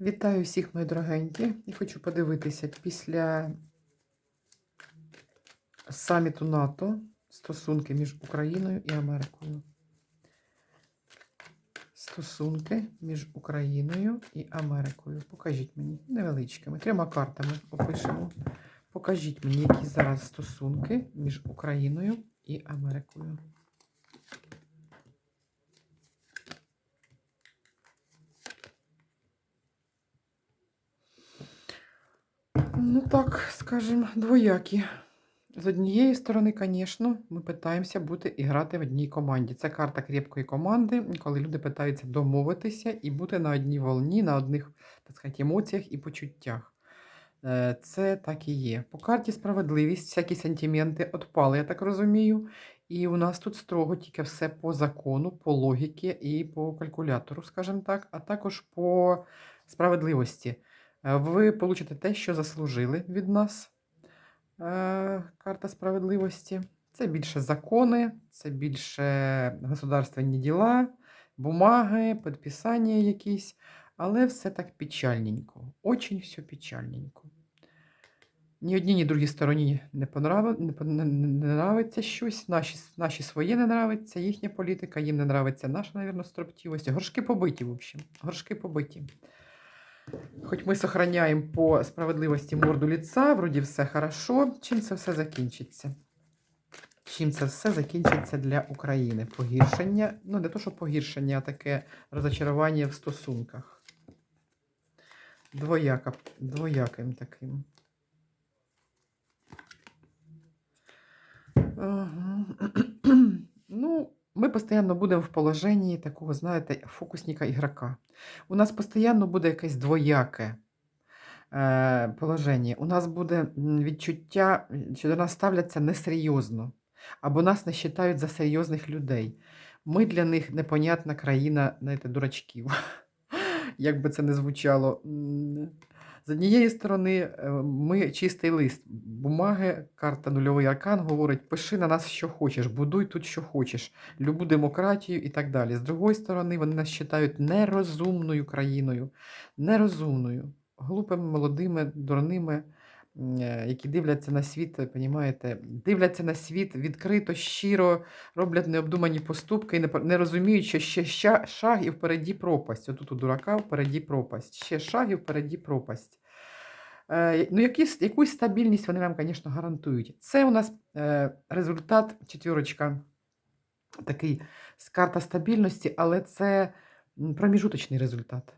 Вітаю всіх, мої дорогенькі, і хочу подивитися після саміту НАТО стосунки між Україною і Америкою. Стосунки між Україною і Америкою. Покажіть мені невеличкими, трьома картами опишемо. Покажіть мені, які зараз стосунки між Україною і Америкою. Ну так, скажімо, двоякі. З однієї сторони, звісно, ми питаємося бути і грати в одній команді. Це карта крепкої команди, коли люди питаються домовитися і бути на одній волні, на одних так сказати, емоціях і почуттях. Е, Це так і є. По карті справедливість, всякі сантименти відпали, я так розумію. І у нас тут строго тільки все по закону, по логіки і по калькулятору, скажімо так, а також по справедливості. Е, Ви получите те, що заслужили від нас. Е, Карта справедливості. Це більше закони, це більше государственні діла, бумаги, підписання якісь, але все так печальненько. Очень все печальненько. Ні одній, ні другій стороні не, нравиться щось, наші, наші своє не нравиться, їхня політика, їм не нравиться наша, мабуть, строптивость. Горшки побиті, в общем. Горшки побиті. Хоч ми сохраняємо по справедливості морду ліца, вроді все хорошо. Чим це все закінчиться? Чим це все закінчиться для України? Погіршення, ну не то, що погіршення, а таке розочарування в стосунках. Двояка, двояким таким. Ага. Ми постійно будемо в положенні такого, знаєте, фокусника ігрока. У нас постійно буде якесь двояке е, положення. У нас буде відчуття, що до нас ставляться несерйозно, або нас не вважають за серйозних людей. Ми для них непонятна країна, знаєте, дурачків. Як би це не звучало. З однієї сторони, е, ми чистий лист бумаги, карта нульовий аркан говорить: пиши на нас, що хочеш, будуй тут, що хочеш, любу демократію і так далі. З другої сторони, вони нас вважають нерозумною країною, нерозумною, глупими, молодими, дурними, які дивляться на світ, понімаєте, дивляться на світ відкрито, щиро, роблять необдумані поступки і не, розуміють, що ще шаг і впереді пропасть. Отут у дурака впереді пропасть. Ще шаг і впереді пропасть. Е, ну, якісь, якусь стабільність вони вам, звісно, гарантують. Це у нас е, результат, четвірочка, такий з карта стабільності, але це проміжуточний результат.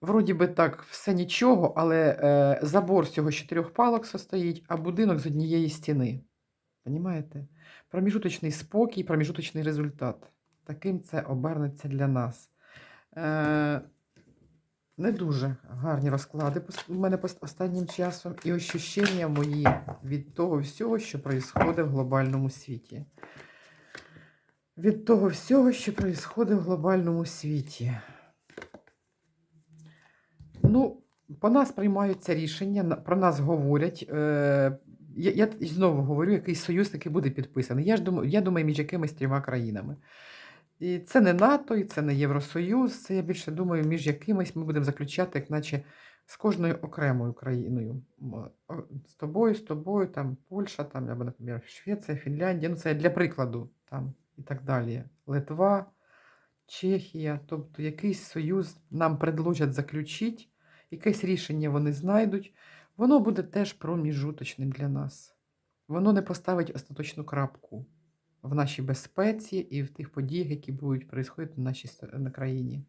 Вроді би так, все нічого, але е, забор з цього чотирьох палок состоїть, а будинок з однієї стіни. Понімаєте? Проміжуточний спокій, проміжуточний результат. Таким це обернеться для нас. Е, не дуже гарні розклади у мене останнім часом і ощущення мої від того всього, що відбувається в глобальному світі. Від того всього, що відбувається в глобальному світі. Ну, по нас приймаються рішення, про нас говорять. Е, я, я знову говорю, якийсь союз таки буде підписаний. Я ж думаю, я думаю, між якимись трьома країнами. І це не НАТО, і це не Євросоюз. Це я більше думаю, між якимись ми будемо заключати, як наче з кожною окремою країною. З тобою, з тобою, там Польща, там, або, наприклад, Швеція, Фінляндія. Ну, це для прикладу, там і так далі. Литва, Чехія. Тобто якийсь союз нам предложать заключити, якесь рішення вони знайдуть. Воно буде теж проміжуточним для нас. Воно не поставить остаточну крапку в нашій безпеці і в тих подіях, які будуть происходити в нашій на країні.